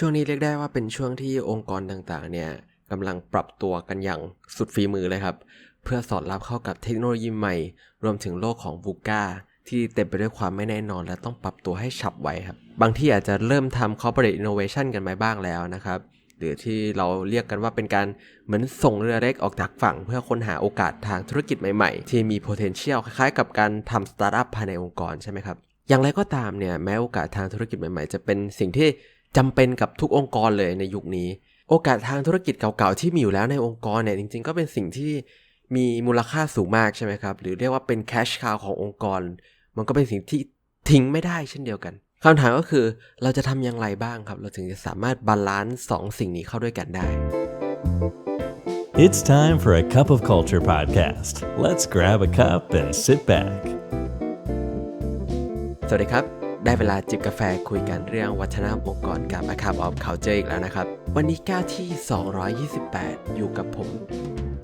ช่วงนี้เรียกได้ว่าเป็นช่วงที่องค์กรต่างๆ เนี่ยกำลังปรับตัวกันอย่างสุดฝีมือเลยครับ เพื่อสอดรับเข้ากับเทคโนโลยีใหม่ รวมถึงโลกของบูก้าที่เต็มไปด้วยความไม่แน่นอน และต้องปรับตัวให้ฉับไวครับ บางที่อาจจะเริ่มทำ corporate innovation กันไปบ้างแล้วนะครับ หรือที่เราเรียกกันว่าเป็นการเหมือนส่งเรือเล็กออกจากฝั่ง เพื่อค้นหาโอกาสทางธุรกิจใหม่ๆ ที่มี potential คล้ายๆ กับการทำ startup ภายในองค์กรใช่ไหมครับ อย่างไรก็ตามเนี่ยแม้โอกาสทางธุรกิจใหม่ๆ จะเป็นสิ่งที่ จำเป็นกับทุกองค์กรเลยในยุคนี้ โอกาสทางธุรกิจเก่าๆที่มีอยู่แล้วในองค์กรเนี่ยจริง ๆ ก็เป็นสิ่งที่มีมูลค่าสูงมากใช่ไหมครับ หรือเรียกว่าเป็น cash cow ขององค์กร มันก็เป็นสิ่งที่ทิ้งไม่ได้เช่นเดียวกันคำถามก็คือเราจะทำอย่างไรบ้างครับ เราถึงจะสามารถบาลานซ์สองสิ่งนี้เข้าด้วยกันได้ It's time for a cup of culture podcast. Let's grab a cup and sit back. สวัสดีครับ ได้เวลาจิบกาแฟคุยกันเรื่องวัฒนธรรมองค์กรกับ a c u p of Culture อีกแล้วนะครับ วันนี้ก้าวที่ 228 อยู่กับผม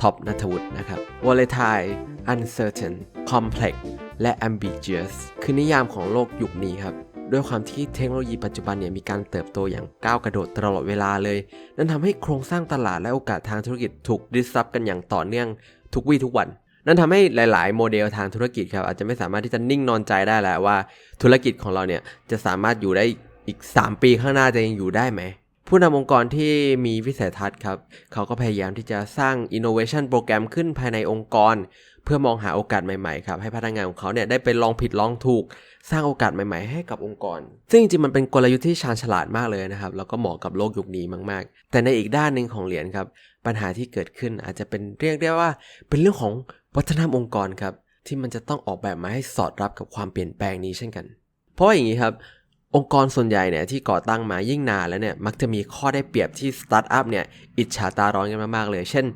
ท็อปนัทวุฒินะครับ volatile uncertain complex และ ambiguous คือนิยามของโลกยุคนี้ครับ ด้วยความที่เทคโนโลยีปัจจุบันเนี่ยมีการเติบโตอย่างก้าวกระโดดตลอดเวลาเลย นั่นทำให้โครงสร้างตลาดและโอกาสทางธุรกิจถูก disrupt กันอย่างต่อเนื่องทุกวี่ทุกวัน นั่นทำให้หลาย ๆ โมเดลทางธุรกิจครับอาจจะไม่สามารถที่จะนิ่งนอนใจได้แล้วว่า ธุรกิจของเราเนี่ยจะสามารถอยู่ได้อีก 3 ปีข้างหน้าจะยังอยู่ได้ไหมผู้นำองค์กรที่มีวิสัยทัศน์ครับ เขาก็พยายามที่จะสร้าง innovation โปรแกรมขึ้นภายในองค์กร เพื่อมองหาโอกาสใหม่ๆครับให้พนักงานของเขาเนี่ยได้ไปลองผิดลองถูกสร้างโอกาสใหม่ ๆ ให้กับองค์กร ซึ่งจริงๆมันเป็นกลยุทธ์ที่ชาญฉลาดมากเลยนะครับแล้วก็เหมาะกับโลกยุคนี้มากๆ แต่ในอีกด้านหนึ่งของเหรียญครับปัญหาที่เกิดขึ้นอาจจะเป็นเรียกได้ว่า เป็นเรื่องของวัฒนธรรมองค์กรครับที่มันจะต้องออกแบบมาให้สอดรับกับความเปลี่ยนแปลงนี้เช่นกัน เพราะว่าอย่างนี้ครับองค์กรส่วนใหญ่เนี่ยที่ก่อตั้งมายิ่งนานแล้วเนี่ยมักจะมีข้อได้เปรียบที่สตาร์ทอัพเนี่ยอิจฉาตาร้อนกันมากๆเลย เช่น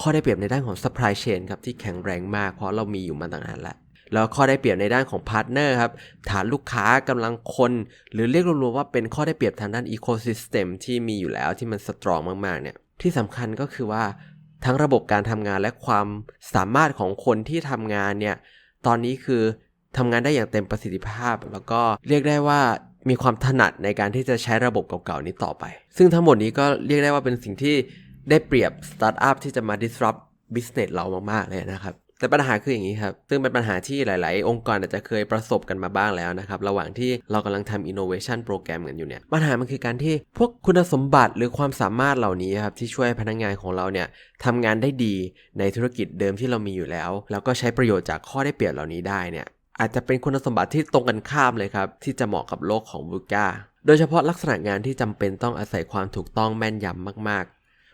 ข้อได้เปรียบในด้านของ supply chain ครับที่แข็งแรงมากเพราะเรามีอยู่มาตั้งนานแล้วแล้วข้อได้เปรียบในด้านของพาร์ทเนอร์ครับฐานลูกค้ากำลังคน หรือเรียกรวมๆว่าเป็นข้อได้เปรียบทางด้านอีโคซิสเต็มที่มีอยู่แล้วที่มันสตรองมากๆเนี่ยที่สำคัญก็คือว่าทั้งระบบการทำงานและความสามารถของคนที่ทำงานเนี่ยตอนนี้คือทำงานได้อย่างเต็มประสิทธิภาพ แล้วก็เรียกได้ว่ามีความถนัดในการที่จะใช้ระบบเก่าๆนี้ต่อไป ซึ่งทั้งหมดนี้ก็เรียกได้ว่าเป็นสิ่งที่ ได้เปรียบสตาร์ทอัพที่จะมา disrupt business เรามากๆเลยนะครับ แต่ปัญหาคืออย่างนี้ครับ ซึ่งเป็นปัญหาที่หลาย ๆ องค์กรอาจจะเคยประสบกันมาบ้างแล้วนะครับ ระหว่างที่เรากำลังทำ innovation โปรแกรมกันอยู่เนี่ย ปัญหามันคือการที่พวกคุณสมบัติหรือความสามารถเหล่านี้ครับที่ช่วยพนักงานของเราเนี่ยทำงานได้ดีในธุรกิจเดิมที่เรามีอยู่แล้ว แล้วก็ใช้ประโยชน์จากข้อได้เปรียบเหล่านี้ได้เนี่ยอาจจะเป็นคุณสมบัติที่ตรงกันข้ามเลยครับ ที่จะเหมาะกับโลกของบูกาโดยเฉพาะลักษณะงานที่จำเป็นต้องอาศัยความถูกต้องแม่นยำมาก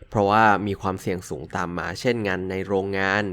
เพราะว่ามีความเสี่ยงสูงตามมา เช่นงานในโรงงาน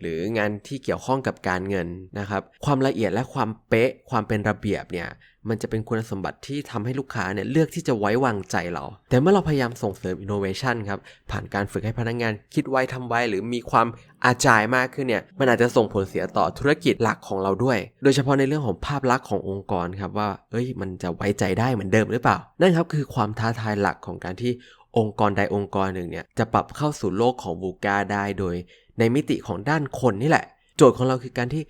หรืองานที่เกี่ยวข้องกับการเงินนะครับ ความละเอียดและความเป๊ะความเป็นระเบียบเนี่ยมันจะเป็นคุณสมบัติที่ทำให้ลูกค้าเนี่ยเลือกที่จะไว้วางใจเรา แต่เมื่อเราพยายามส่งเสริม innovation ครับ ผ่านการฝึกให้พนักงงานคิดไวทำไวหรือมีความอาจายมากขึ้นเนี่ย มันอาจจะส่งผลเสียต่อธุรกิจหลักของเราด้วย โดยเฉพาะในเรื่องของภาพลักษณ์ขององค์กรครับว่า เอ้ย มันจะไว้ใจได้เหมือนเดิมหรือเปล่า นั่นครับคือความท้าทายหลักของการที่ องค์กรใดองค์กรหนึ่งเนี่ยจะปรับเข้าสู่โลกของบูกาได้โดย ในมิติของด้านคนนี่แหละ โจทย์ของเราคือการที่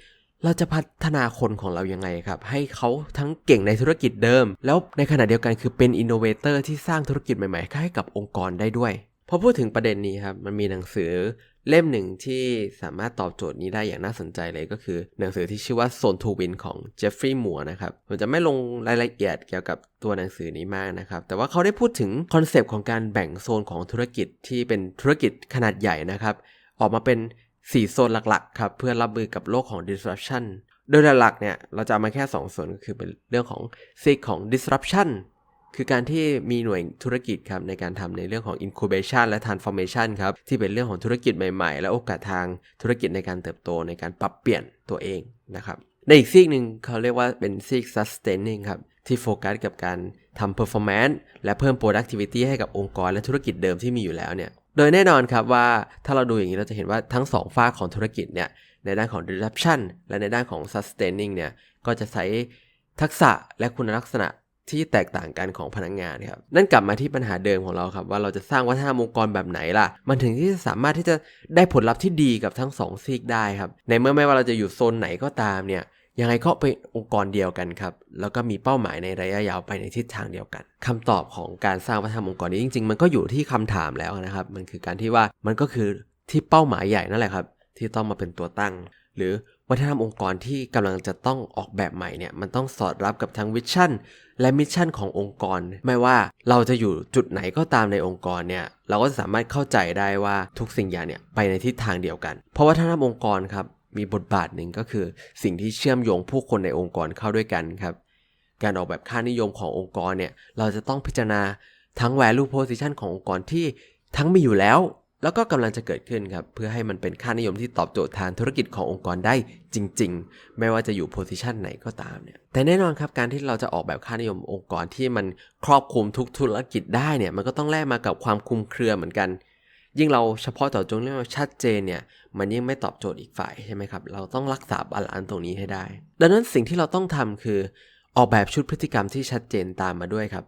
เราจะพัฒนาคนของเรายังไงครับ ให้เขาทั้งเก่งในธุรกิจเดิม แล้วในขณะเดียวกันคือเป็นอินโนเวเตอร์ที่สร้างธุรกิจใหม่ๆให้กับองค์กรได้ด้วยพอพูดถึงประเด็นนี้ครับมันมีหนังสือ เล่มหนึ่งที่สามารถตอบโจทย์นี้ได้อย่างน่าสนใจเลยก็คือ หนังสือที่ชื่อว่า Zone to Win ของเจฟฟรีย์มัวนะครับ ผมจะไม่ลงรายละเอียดเกี่ยวกับตัวหนังสือนี้มากนะครับ แต่ว่าเขาได้พูดถึงคอนเซปต์ของการแบ่งโซนของธุรกิจที่เป็นธุรกิจขนาดใหญ่นะครับ ออกมาเป็น 4 โซนหลักๆครับเพื่อรับมือกับโลกของ disruption โดยหลักๆเนี่ยเราจะามาแค่ 2 ส่วนก็คือเป็นเรื่องของซีกของ disruption คือการที่มีหน่วยธุรกิจครับในการทำในเรื่องของ incubation และ transformation ครับที่เป็นเรื่องของธุรกิจใหม่ ๆ และโอกาสทางธุรกิจในการเติบโตในการปรับเปลี่ยนตัวเองนะครับในอีกซีกหนึ่งเขาเรียกว่าเป็นซีก sustaining ครับที่โฟกัสกับการทำ performance และเพิ่ม productivity ให้กับองค์กรและธุรกิจเดิมที่มีอยู่แล้วเนี่ยโดยแน่นอนครับว่าถ้าเราดูอย่างนี้เราจะเห็นว่าทั้งสองฝ้าของธุรกิจเนี่ยในด้านของ disruption และในด้านของ sustaining เนี่ยก็จะใช้ทักษะและคุณลักษณะ ที่แตกต่างกันของพนักงงานครับนั่นกลับมาที่ปัญหาเดิมของเราครับว่าเราจะสร้างวัฒนธรรมองค์กรแบบไหนล่ะ มันถึงที่จะสามารถที่จะได้ผลลัพธ์ที่ดีกับทั้ง2ซีกได้ครับในเมื่อไม่ว่าเราจะอยู่โซนไหนก็ตามเนี่ยยังไงก็เป็นองค์กรเดียวกันครับ แล้วก็มีเป้าหมายในระยะยาวไปในทิศทางเดียวกันคำตอบของการสร้างวัฒนธรรมองค์กรนี้จริง ๆ มันก็อยู่ที่คำถามแล้วนะครับ มันคือการที่ว่ามันก็คือที่เป้าหมายใหญ่นั่นแหละครับ ที่ต้องมาเป็นตัวตั้ง หรือ วัฒนธรรมองค์กรที่กำลังจะต้องออกแบบใหม่เนี่ยมันต้องสอดรับกับทั้งวิชั่นและมิชชั่นขององค์กร ไม่ว่าเราจะอยู่จุดไหนก็ตามในองค์กรเนี่ยเราก็สามารถเข้าใจได้ว่าทุกสิ่งอย่างเนี่ยไปในทิศทางเดียวกัน เพราะวัฒนธรรมองค์กรครับมีบทบาทหนึ่งก็คือสิ่งที่เชื่อมโยงผู้คนในองค์กรเข้าด้วยกันครับการออกแบบค่านิยมขององค์กรเนี่ยเราจะต้องพิจารณาทั้ง value position ขององค์กรที่ทั้งมีอยู่แล้ว แล้วก็กำลังจะเกิดขึ้นครับเพื่อให้มันเป็นค่านิยมที่ตอบโจทย์ทางธุรกิจขององค์กรได้จริง ๆ ไม่ว่าจะอยู่โพสิชันไหนก็ตามเนี่ยแต่แน่นอนครับการที่เราจะออกแบบค่านิยมองค์กรที่มันครอบคลุมทุกธุรกิจได้เนี่ยมันก็ต้องแลกมากับความคลุมเครือเหมือนกัน ยิ่งเราเฉพาะเจาะจงเรื่องชัดเจนเนี่ยมันยิ่งไม่ตอบโจทย์อีกฝ่ายใช่ไหมครับเราต้องรักษาบาลานซ์ตรงนี้ให้ได้ ดังนั้นสิ่งที่เราต้องทำคือ ออกแบบชุดพฤติกรรมที่ชัดเจนตามมาด้วยครับ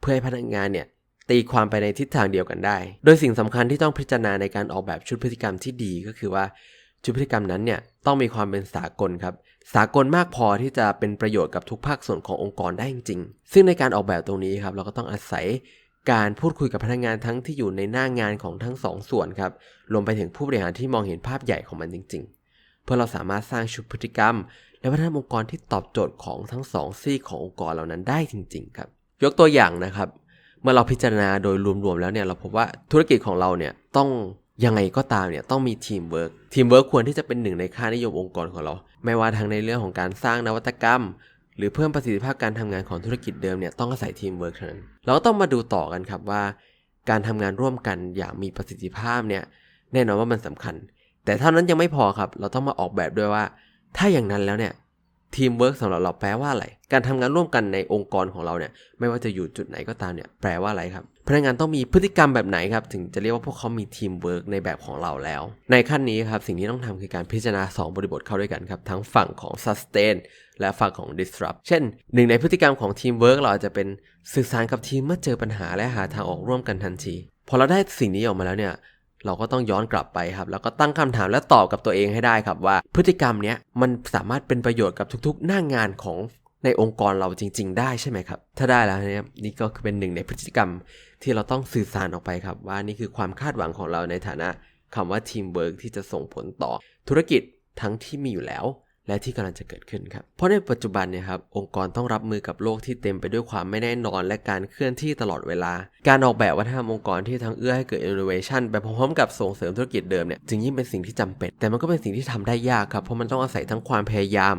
เพื่อให้พนักงานเนี่ย ตีความไปในทิศทางเดียวกันได้ โดยสิ่งสำคัญที่ต้องพิจารณาในการออกแบบชุดพฤติกรรมที่ดีก็คือว่าชุดพฤติกรรมนั้นเนี่ยต้องมีความเป็นสากลครับ สากลมากพอที่จะเป็นประโยชน์กับทุกภาคส่วนขององค์กรได้จริงๆ ซึ่งในการออกแบบตรงนี้ครับเราก็ต้องอาศัยการพูดคุยกับพนักงานทั้งที่อยู่ในหน้างานของทั้งสองส่วนครับรวมไปถึงผู้บริหารที่มองเห็นภาพใหญ่ของมันจริง ๆ เพื่อเราสามารถสร้างชุดพฤติกรรม และวัฒนธรรมองค์กรที่ตอบโจทย์ของทั้งสองซีกขององค์กรเหล่านั้นได้จริง ๆ ครับ ยกตัวอย่างนะครับ เมื่อเราพิจารณาโดยรวมๆแล้วเนี่ยเราพบว่าธุรกิจของเราเนี่ยต้องยังไงก็ตามเนี่ยต้องมีทีมเวิร์กทีมเวิร์กควรที่จะเป็นหนึ่งในค่านิยมองค์กรของเรา ไม่ว่าทางในเรื่องของการสร้างนวัตกรรม หรือเพิ่มประสิทธิภาพการทำงานของธุรกิจเดิมเนี่ยต้องอาศัยทีมเวิร์กเท่านั้นเราก็ต้องมาดูต่อกันครับว่า การทำงานร่วมกันอย่างมีประสิทธิภาพเนี่ยแน่นอนว่ามันสำคัญ แต่เท่านั้นยังไม่พอครับ เราต้องมาออกแบบด้วยว่า ถ้าอย่างนั้นแล้วเนี่ย ทีมเวิร์กสำหรับเราแปลว่าอะไร การทำงานร่วมกันในองค์กรของเราเนี่ย ไม่ว่าจะอยู่จุดไหนก็ตามเนี่ย แปลว่าอะไรครับ พนักงานต้องมีพฤติกรรมแบบไหนครับ ถึงจะเรียกว่าพวกเขามีทีมเวิร์กในแบบของเราแล้ว ในขั้นนี้ครับ สิ่งที่ต้องทำคือการพิจารณา 2 บริบทเข้าด้วยกันครับ ทั้งฝั่งของ sustain และฝั่งของ disrupt เช่น หนึ่งในพฤติกรรมของทีมเวิร์กเราอาจจะเป็นสื่อสารกับทีมเมื่อเจอปัญหาและหาทางออกร่วมกันทันที พอเราได้สิ่งนี้ออกมาแล้วเนี่ย เราก็ต้องย้อนกลับไปครับ แล้วก็ตั้งคำถามและตอบกับตัวเองให้ได้ครับว่า พฤติกรรมเนี้ยมันสามารถเป็นประโยชน์กับทุกๆ หน้างงานของในองค์กรเราจริง ๆ ได้ใช่ไหมครับ ถ้าได้แล้วเนี่ยนี่ก็คือเป็นหนึ่งในพฤติกรรมที่เราต้องสื่อสารออกไปครับ ว่านี่คือความคาดหวังของเราในฐานะคำว่าทีมเวิร์กที่จะส่งผลต่อธุรกิจทั้งที่มีอยู่แล้ว และที่กำลังจะเกิดขึ้นครับ เพราะในปัจจุบันเนี่ยครับองค์กรต้องรับมือกับโลกที่เต็มไปด้วยความไม่แน่นอนและการเคลื่อนที่ตลอดเวลา การออกแบบวัฒนธรรมองค์กรที่ทั้งเอื้อให้เกิด innovation ไปพร้อมๆกับส่งเสริมธุรกิจเดิมเนี่ยจึงยิ่งเป็นสิ่งที่จำเป็น แต่มันก็เป็นสิ่งที่ทำได้ยากครับเพราะมันต้องอาศัยทั้งความพยายาม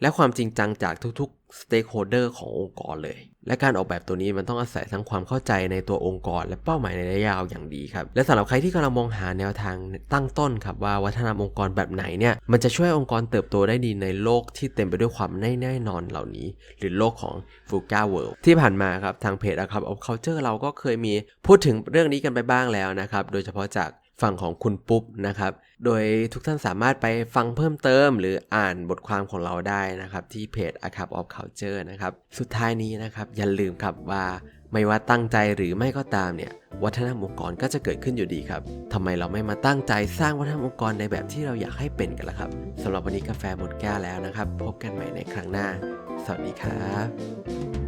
และความจริงจังจากทุก ๆ stakeholder ขององค์กรเลย และการออกแบบตัวนี้มันต้องอาศัยทั้งความเข้าใจในตัวองค์กร และเป้าหมายในระยะยาวอย่างดีครับ และสำหรับใครที่กำลังมองหาแนวทางตั้งต้นครับว่าวัฒนธรรมองค์กรแบบไหนเนี่ยมันจะช่วยองค์กรเติบโตได้ดีในโลกที่เต็มไปด้วยความไม่แน่นอนเหล่านี้ หรือโลกของ VUCA World ที่ผ่านมาครับทางเพจนะครับ of culture เราก็เคยมีพูดถึงเรื่องนี้กันไปบ้างแล้วนะครับโดยเฉพาะจาก ฝั่งของคุณปุ๊บนะครับ โดยทุกท่านสามารถไปฟังเพิ่มเติม หรืออ่านบทความของเราได้นะครับ ที่เพจ a c a p of Culture นะครับ สุดท้ายนี้นะครับ อย่าลืมครับว่าไม่ว่าตั้งใจหรือไม่ก็ตามเนี่ย วัฒนธรรมองค์กรก็จะเกิดขึ้นอยู่ดีครับทำไมเราไม่มาตั้งใจสร้างวัฒนธรรมองค์กรในแบบที่เราอยากให้เป็นกันล่ะครับสำหรับวันนี้กาแฟหมดแก้วแล้วนะครับ พบกันใหม่ในครั้งหน้า สวัสดีครับ